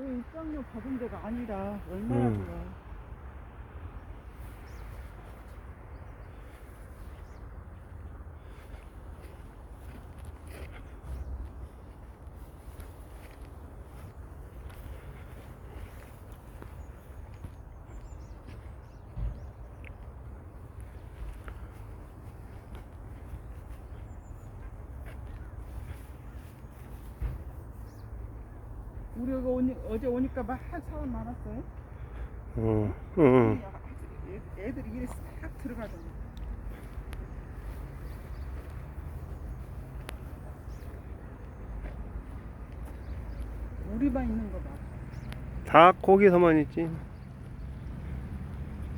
여기 입장료 받은 데가 아니라 얼마나 음. 좋아. 우리 여기 오니, 어제 오니까 막 사람 많았어요. 어, 어. 애- 애들이 이래 싹 들어가잖아. 우리만 있는 거 봐. 다 거기서만 있지.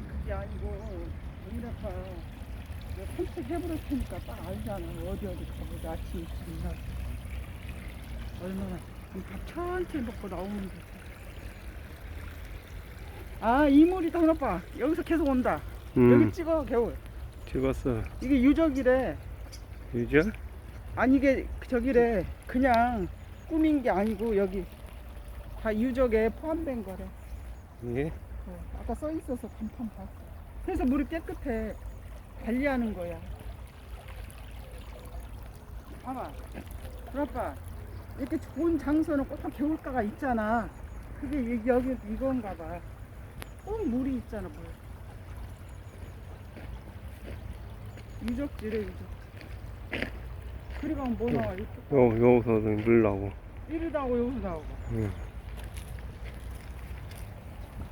그게 아니고 우리 아빠 선택해버릴 테니까 딱 알잖아. 어디 어디 가보자. 아침 일어나서. 얼마나 이 밥 천천히 먹고 나오면 돼. 아 이물이 다 아빠 여기서 계속 온다. 음, 여기 찍어 겨울. 찍었어. 이게 유적이래. 유저? 아니 이게 저기래. 그냥 꾸민 게 아니고 여기 다 유적에 포함된 거래. 예? 어, 아까 써 있어서 간판 봤어. 그래서 물이 깨끗해. 관리하는 거야. 봐봐. 그아빠 이렇게 좋은 장소는 꼭 겨울가가 있잖아. 그게 이- 여기 이건가 봐. 꼭 물이 있잖아, 물. 유적지래, 유적. 그리 가면 뭐 나와? 이렇게 요, 여기서 물 나오고. 이리 나오고 여기서 나오고. 응.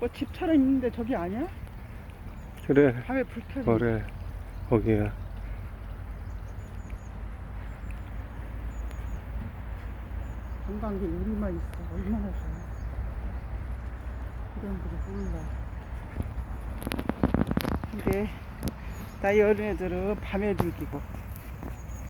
뭐 집처럼 있는데 저기 아니야? 그래, 밤에 불 켜져. 그래. 거기야. 관광객 우리만 있어. 얼마나 좋아. 이런 분이 몰라. 근데 나이 어린애들은 밤에 즐기고